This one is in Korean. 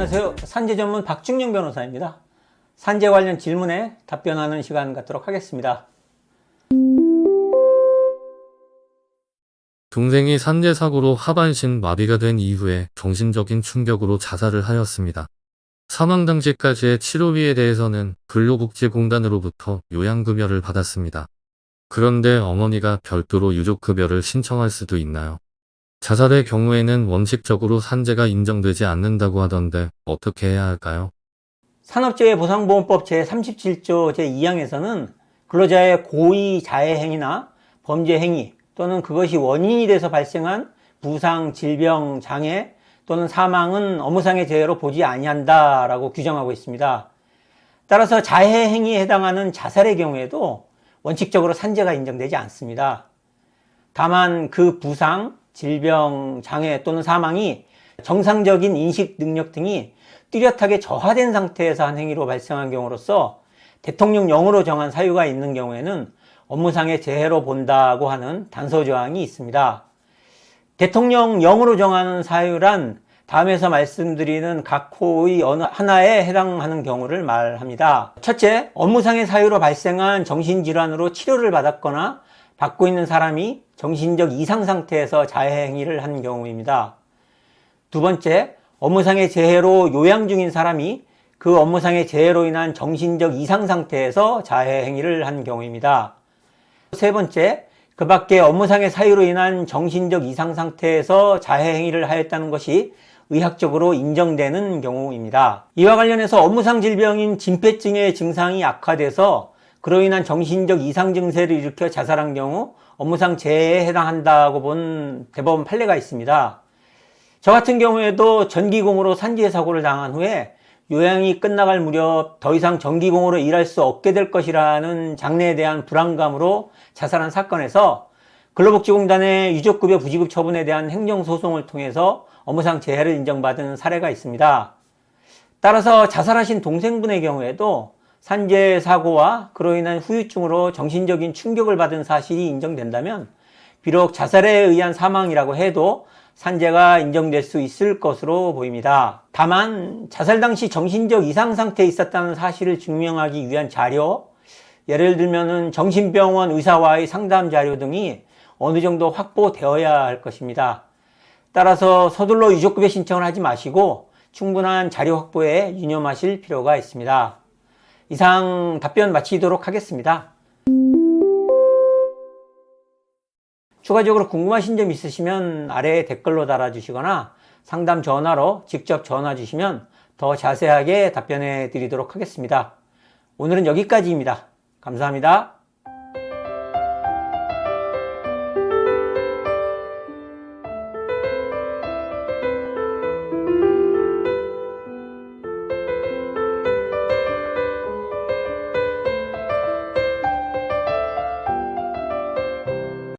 안녕하세요. 산재 전문 박중영 변호사입니다. 산재 관련 질문에 답변하는 시간 갖도록 하겠습니다. 동생이 산재 사고로 하반신 마비가 된 이후에 정신적인 충격으로 자살을 하였습니다. 사망 당시까지의 치료비에 대해서는 근로복지공단으로부터 요양급여를 받았습니다. 그런데 어머니가 별도로 유족급여를 신청할 수도 있나요? 자살의 경우에는 원칙적으로 산재가 인정되지 않는다고 하던데 어떻게 해야 할까요? 산업재해보상보험법 제37조 제2항에서는 근로자의 고의 자해 행위나 범죄 행위 또는 그것이 원인이 돼서 발생한 부상, 질병, 장애 또는 사망은 업무상의 재해로 보지 아니한다라고 규정하고 있습니다. 따라서 자해 행위에 해당하는 자살의 경우에도 원칙적으로 산재가 인정되지 않습니다. 다만 그 부상, 질병, 장애 또는 사망이 정상적인 인식 능력 등이 뚜렷하게 저하된 상태에서 한 행위로 발생한 경우로서 대통령령으로 정한 사유가 있는 경우에는 업무상의 재해로 본다고 하는 단서 조항이 있습니다. 대통령령으로 정하는 사유란 다음에서 말씀드리는 각 호의 어느 하나에 해당하는 경우를 말합니다. 첫째, 업무상의 사유로 발생한 정신질환으로 치료를 받았거나 받고 있는 사람이 정신적 이상 상태에서 자해 행위를 한 경우입니다. 두 번째, 업무상의 재해로 요양 중인 사람이 그 업무상의 재해로 인한 정신적 이상 상태에서 자해 행위를 한 경우입니다. 세 번째, 그 밖에 업무상의 사유로 인한 정신적 이상 상태에서 자해 행위를 하였다는 것이 의학적으로 인정되는 경우입니다. 이와 관련해서 업무상 질병인 진폐증의 증상이 악화돼서 그로 인한 정신적 이상 증세를 일으켜 자살한 경우 업무상 재해에 해당한다고 본 대법원 판례가 있습니다. 저 같은 경우에도 전기공으로 산재 사고를 당한 후에 요양이 끝나갈 무렵 더 이상 전기공으로 일할 수 없게 될 것이라는 장래에 대한 불안감으로 자살한 사건에서 근로복지공단의 유족급여 부지급 처분에 대한 행정소송을 통해서 업무상 재해를 인정받은 사례가 있습니다. 따라서 자살하신 동생분의 경우에도 산재 사고와 그로 인한 후유증으로 정신적인 충격을 받은 사실이 인정된다면 비록 자살에 의한 사망이라고 해도 산재가 인정될 수 있을 것으로 보입니다. 다만 자살 당시 정신적 이상 상태에 있었다는 사실을 증명하기 위한 자료, 예를 들면 정신병원 의사와의 상담 자료 등이 어느 정도 확보되어야 할 것입니다. 따라서 서둘러 유족급여 신청을 하지 마시고 충분한 자료 확보에 유념하실 필요가 있습니다. 이상 답변 마치도록 하겠습니다. 추가적으로 궁금하신 점 있으시면 아래에 댓글로 달아주시거나 상담 전화로 직접 전화 주시면 더 자세하게 답변해 드리도록 하겠습니다. 오늘은 여기까지입니다. 감사합니다.